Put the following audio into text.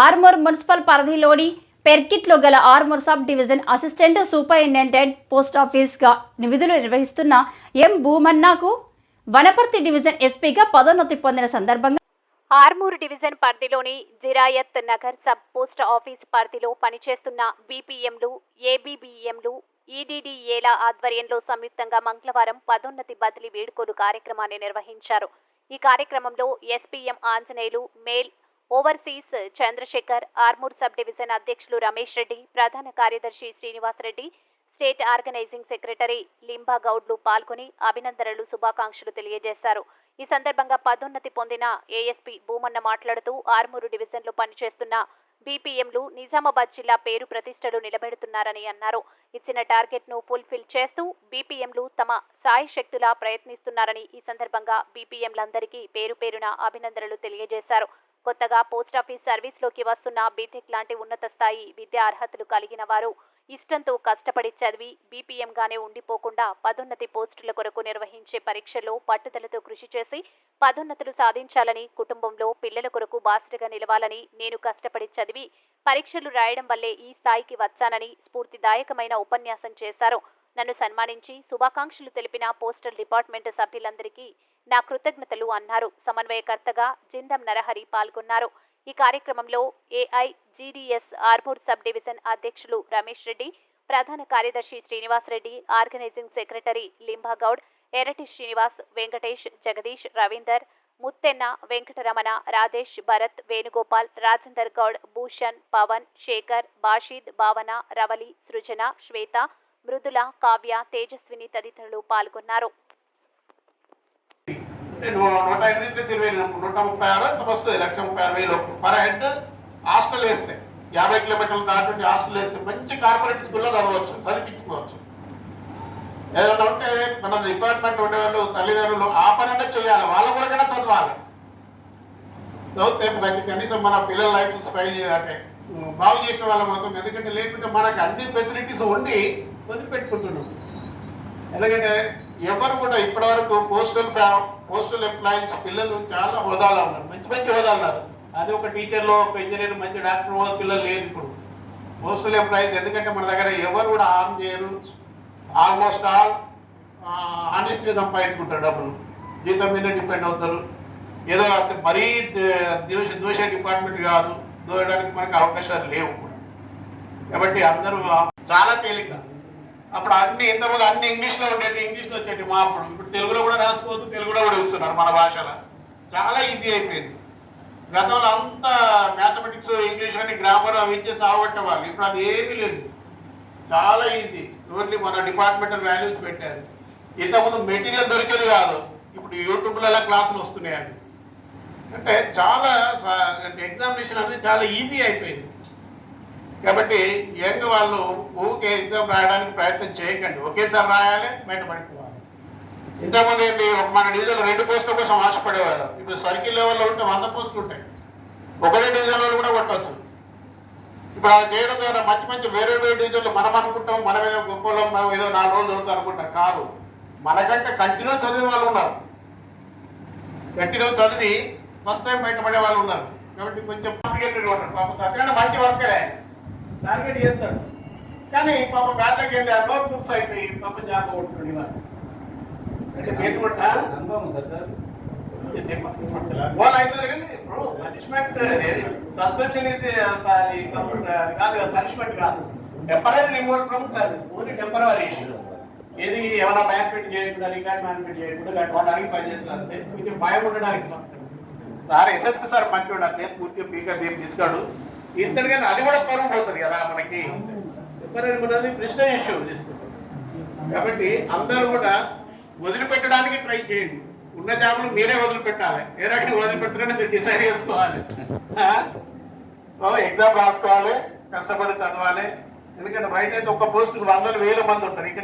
Armoor municipal పరిధిలోని పెర్కిట్లో గల Armoor sub division assistant superintendent post ఆఫీస్గా విధులు నిర్వహిస్తున్న ఎం భూమన్నాకు వనపర్తి డివిజన్ ఎస్పీగా పదోన్నతి పొందిన సందర్భంగా ఆర్మూర్ డివిజన్ పరిధిలోని Jirayat Nagar sub post office పరిధిలో పనిచేస్తున్న బీపీఎంలు ఏబీబీఎంలు ఈడీడీఏల ఆధ్వర్యంలో సంయుక్తంగా మంగళవారం పదోన్నతి బదిలీ వేడుకలు కార్యక్రమాన్ని నిర్వహించారు. ఈ కార్యక్రమంలో S P M Anjaneyulu mail overseas Chandrasekhar Armoor sub division అధ్యక్షులు రమేష్ రెడ్డి ప్రధాన కార్యదర్శి Srinivasa Reddy state organizing secretary Limba గౌడ్లు పాల్గొని అభినందనలు శుభాకాంక్షలు తెలియజేశారు. ఈ సందర్భంగా పదోన్నతి పొందిన ఏఎస్పీ భూమన్న మాట్లాడుతూ ఆర్మూరు డివిజన్లో పనిచేస్తున్న బీపీఎంలు నిజామాబాద్ జిల్లా పేరు ప్రతిష్టలు నిలబెడుతున్నారని అన్నారు. ఇచ్చిన టార్గెట్ను ఫుల్ఫిల్ చేస్తూ బీపీఎంలు తమ సాయి శక్తులా ప్రయత్నిస్తున్నారని ఈ సందర్భంగా బీపీఎంలందరికీ పేరు పేరున అభినందనలు తెలియజేశారు. కొత్తగా పోస్టాఫీస్ సర్వీస్లోకి వస్తున్న బీటెక్ లాంటి ఉన్నత స్థాయి విద్యా అర్హతలు కలిగిన వారు ఇష్టంతో కష్టపడి చదివి బీపీఎంగానే ఉండిపోకుండా పదోన్నతి పోస్టుల కొరకు నిర్వహించే పరీక్షల్లో పట్టుదలతో కృషి చేసి పదోన్నతులు సాధించాలని కుటుంబంలో పిల్లల కొరకు బాసటగా నిలవాలని నేను కష్టపడి చదివి పరీక్షలు రాయడం వల్లే ఈ స్థాయికి వచ్చానని స్ఫూర్తిదాయకమైన ఉపన్యాసం చేశారు. నన్ను సన్మానించి శుభాకాంక్షలు తెలిపిన పోస్టల్ డిపార్ట్మెంట్ సభ్యులందరికీ నా కృతజ్ఞతలు అన్నారు. సమన్వయకర్తగా జిందం నరహరి పాల్గొన్నారు. ఈ కార్యక్రమంలో A I G D S Armoor sub division అధ్యక్షులు రమేష్ రెడ్డి ప్రధాన కార్యదర్శి శ్రీనివాస్ రెడ్డి ఆర్గనైజింగ్ సెక్రటరీ లింబాగౌడ్ ఎర్రటి శ్రీనివాస్ వెంకటేష్ జగదీష్ రవీందర్ ముత్తెన్న వెంకటరమణ రాజేష్ భరత్ వేణుగోపాల్ రాజేందర్ గౌడ్ భూషణ్ పవన్ శేఖర్ బాషీద్ భావన రవలి సృజన శ్వేత మృదుల కావ్య తేజస్విని తదితరులు పాల్గొన్నారు. నూట ఎనిమిది ప్లస్ ఇరవై నూట ముప్పై ఆరు ఎంత వస్తుంది లక్ష ముప్పై ఆరు వేలు పర్ హెడ్ హాస్టల్ వేస్తే యాభై కిలోమీటర్లు దాటి హాస్టల్ వేస్తే మంచి కార్పొరేట్ స్కూల్లో చదవచ్చు చదివించుకోవచ్చు. ఏదైనా ఉంటే మన డిపార్ట్మెంట్ ఉండేవాళ్ళు తల్లిదండ్రులు ఆ పనైనా చేయాలి. వాళ్ళ కూడా చదవాలి. చదివితే మనకి కనీసం మన పిల్లల లైఫ్ స్పైల్ అంటే బాగు చేసిన వాళ్ళ మొత్తం ఎందుకంటే లేకుంటే మనకు అన్ని ఫెసిలిటీస్ ఉండి వదిలిపెట్టుకుంటున్నాం. ఎందుకంటే ఎవరు కూడా ఇప్పటివరకు పోస్టల్ పోస్టల్ ఎంప్లాయీస్ పిల్లలు చాలా హోదాలో ఉన్నారు. మంచి మంచి హోదాలు ఉన్నారు. అది ఒక టీచర్లో ఒక ఇంజనీర్ మంచి డాక్టర్ హోదా పిల్లలు లేరు ఇప్పుడు. పోస్టల్ ఎంప్లాయీస్ ఎందుకంటే మన దగ్గర ఎవరు కూడా హార్మ్ చేయరు. ఆల్మోస్ట్ ఆల్ ఆనెస్ట్గా సంపాదించుకుంటారు డబ్బులు. జీతం మీద డిపెండ్ అవుతారు. ఏదో అంటే మరీ దోష దోష డిపార్ట్మెంట్ కాదు. దోయడానికి మనకి అవకాశాలు లేవు కూడా. కాబట్టి అందరూ చాలా తేలిక అప్పుడు అన్ని ఇంతకుముందు అన్ని ఇంగ్లీష్లో ఉండేది ఇంగ్లీష్లో వచ్చేటి మా అప్పుడు. ఇప్పుడు తెలుగులో కూడా రాసుకోవచ్చు తెలుగులో కూడా ఇస్తున్నారు మన భాషలో. చాలా ఈజీ అయిపోయింది. గతంలో అంతా మ్యాథమెటిక్స్ ఇంగ్లీష్ అని గ్రామర్ అవి ఇచ్చే వాళ్ళు ఇప్పుడు అది ఏమీ లేదు. చాలా ఈజీ ఓన్లీ మన డిపార్ట్మెంటల్ వాల్యూస్ పెట్టారు. ఇంతకుముందు మెటీరియల్ దొరికేది కాదు. ఇప్పుడు యూట్యూబ్లలో క్లాసులు వస్తున్నాయి అంటే చాలా ఎగ్జామినేషన్ అనేది చాలా ఈజీ అయిపోయింది. కాబట్టి యంగ్ వాళ్ళు ఊకే ఎగ్జామ్ రాయడానికి ప్రయత్నం చేయకండి. ఒకేసారి రాయాలి బయటపడిపోవాలి ఇంతకుముందు ఏంటి మన డివిజన్ రెండు పోస్టుల కోసం ఆశపడేవారు ఇప్పుడు సర్కిల్ లెవెల్లో ఉంటే వంద పోస్టులు ఉంటాయి. ఒకటే డివిజన్లో కూడా కొట్టవచ్చు ఇప్పుడు అలా చేయడం ద్వారా మంచి మంచి వేరే వేరే డివిజన్లు మనం అనుకుంటాం మనం ఏదో గొప్పలో మనం ఏదో నాలుగు రోజులు చదువుతాం అనుకుంటాం. కాదు. మనకంటే కంటిన్యూ చదివే వాళ్ళు ఉన్నారు. కంటిన్యూ చదివి ఫస్ట్ టైం బయటపడే వాళ్ళు ఉన్నారు. కాబట్టి కొంచెం ఉంటారు పాపం సత్యనారాయణ మంచి వర్కే టార్గెట్ చేస్తాడు. కానీ పాప బ్యాట్లకి వెళ్ళి నోట్ బుక్స్ అయిపోయి పాప జాబ్. అంటే కూడా వాళ్ళు అవుతారు కానీ ఇప్పుడు పనిష్మెంట్ సస్పెన్షన్ ఇది కాదు. కదా పనిష్మెంట్ కాదు. Temporary removed from service only temporary issue ఏది ఏమైనా పెట్టి చేయకుండా రికార్డ్ మ్యాన్పెట్ చేయకుండా కట్టుకోవడానికి పనిచేస్తారు అంతే. కొంచెం భయం ఉండడానికి సార్ ఎస్ఎస్పి సార్ మంచివాడు అంటే పూర్తిగా పీకర్ ఏం తీసుకోడు ఇస్తాడు కానీ అది కూడా పరువు పోతుంది కదా మనకి. మరి మనది ప్రశ్న ఇష్యూ తీసుకుంటాం కాబట్టి అందరూ కూడా వదిలిపెట్టడానికి ట్రై చేయండి. ఉన్న జాబులు మీరే వదిలిపెట్టాలి. ఏ రకంగా వదిలిపెట్టాలని మీరు డిసైడ్ చేసుకోవాలి. ఎగ్జామ్ రాసుకోవాలి కష్టపడి చదవాలి. ఎందుకంటే బయట అయితే ఒక్క పోస్టుకు వందల వేల మంది ఉంటారు. ఇక్కడ